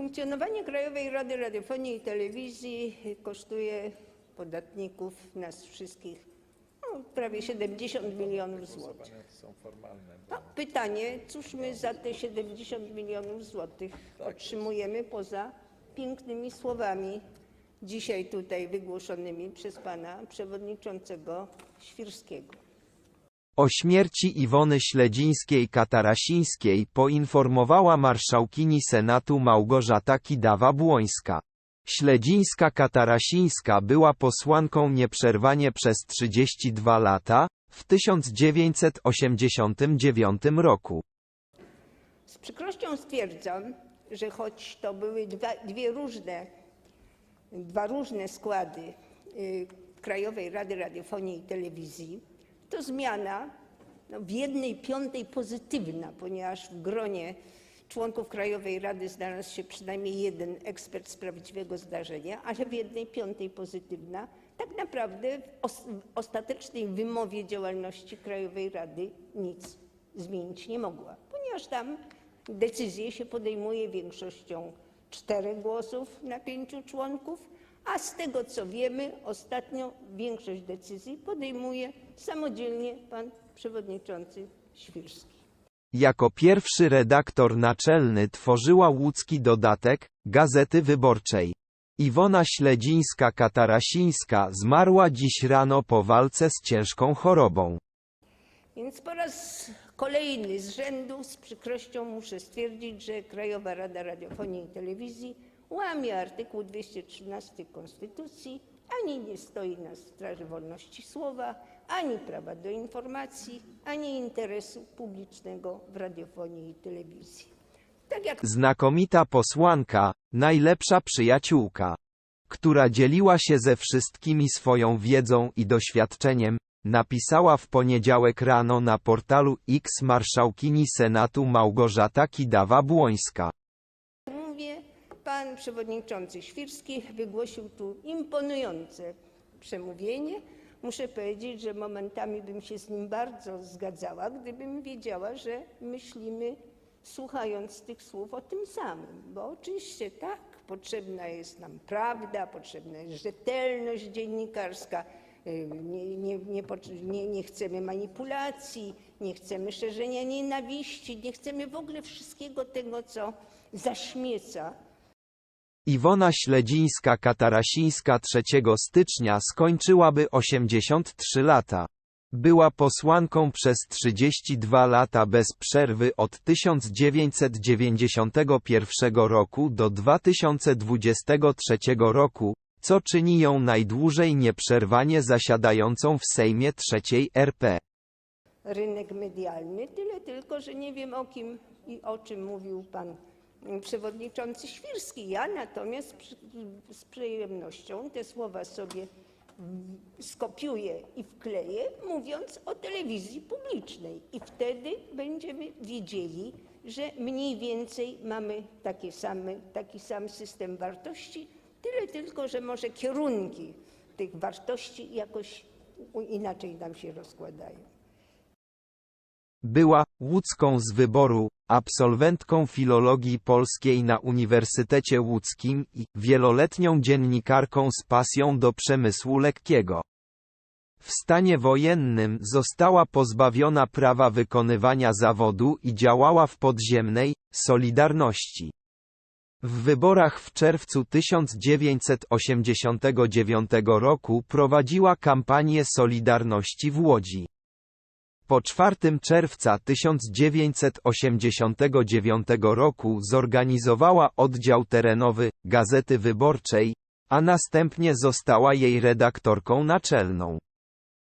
Funkcjonowanie Krajowej Rady Radiofonii i Telewizji kosztuje podatników, nas wszystkich, no, prawie 70 milionów złotych. są formalne. Pytanie, cóż my za te 70 milionów złotych otrzymujemy poza pięknymi słowami dzisiaj tutaj wygłoszonymi przez pana przewodniczącego Świrskiego. O śmierci Iwony Śledzińskiej-Katarasińskiej poinformowała marszałkini Senatu Małgorzata Kidawa-Błońska. Śledzińska-Katarasińska była posłanką nieprzerwanie przez 32 lata, w 1989 roku. Z przykrością stwierdzam, że choć to były dwa, dwie różne, dwa różne składy y, Krajowej Rady Radiofonii i Telewizji, to zmiana no, w jednej piątej pozytywna, ponieważ w gronie członków Krajowej Rady znalazł się przynajmniej jeden ekspert z prawdziwego zdarzenia, ale w jednej piątej pozytywna, tak naprawdę w, os- w ostatecznej wymowie działalności Krajowej Rady nic zmienić nie mogła, ponieważ tam decyzje się podejmuje większością czterech głosów na pięciu członków, a z tego co wiemy, ostatnio większość decyzji podejmuje samodzielnie pan przewodniczący Świrski. Jako pierwszy redaktor naczelny tworzyła łódzki dodatek Gazety Wyborczej. Iwona Śledzińska-Katarasińska zmarła dziś rano po walce z ciężką chorobą. Więc po raz kolejny z rzędu z przykrością muszę stwierdzić, że Krajowa Rada Radiofonii i Telewizji łamie artykuł 213 Konstytucji, ani nie stoi na straży wolności słowa, ani prawa do informacji, ani interesu publicznego w radiofonii i telewizji. Tak jak Znakomita posłanka, najlepsza przyjaciółka, która dzieliła się ze wszystkimi swoją wiedzą i doświadczeniem, napisała w poniedziałek rano na portalu X marszałkini Senatu Małgorzata Kidawa-Błońska. Pan przewodniczący Świrski wygłosił tu imponujące przemówienie. Muszę powiedzieć, że momentami bym się z nim bardzo zgadzała, gdybym wiedziała, że myślimy, słuchając tych słów, o tym samym. Bo oczywiście tak, potrzebna jest nam prawda, potrzebna jest rzetelność dziennikarska. Nie, nie, nie, nie, nie chcemy manipulacji, nie chcemy szerzenia nienawiści, nie chcemy w ogóle wszystkiego tego, co zaśmieca Iwona Śledzińska-Katarasińska 3 stycznia skończyłaby 83 lata. Była posłanką przez 32 lata bez przerwy od 1991 roku do 2023 roku, co czyni ją najdłużej nieprzerwanie zasiadającą w Sejmie III RP. rynek medialny. Tyle tylko, że nie wiem o kim i o czym mówił pan przewodniczący Świrski. Ja natomiast z przyjemnością te słowa sobie skopiuję i wkleję, mówiąc o telewizji publicznej. I wtedy będziemy wiedzieli, że mniej więcej mamy takie same, taki sam system wartości, tyle tylko, że może kierunki tych wartości jakoś inaczej nam się rozkładają. Była łódzką z wyboru, absolwentką filologii polskiej na Uniwersytecie Łódzkim i wieloletnią dziennikarką z pasją do przemysłu lekkiego. W stanie wojennym została pozbawiona prawa wykonywania zawodu i działała w podziemnej Solidarności. W wyborach w czerwcu 1989 roku prowadziła kampanię Solidarności w Łodzi. Po 4 czerwca 1989 roku zorganizowała oddział terenowy Gazety Wyborczej, a następnie została jej redaktorką naczelną.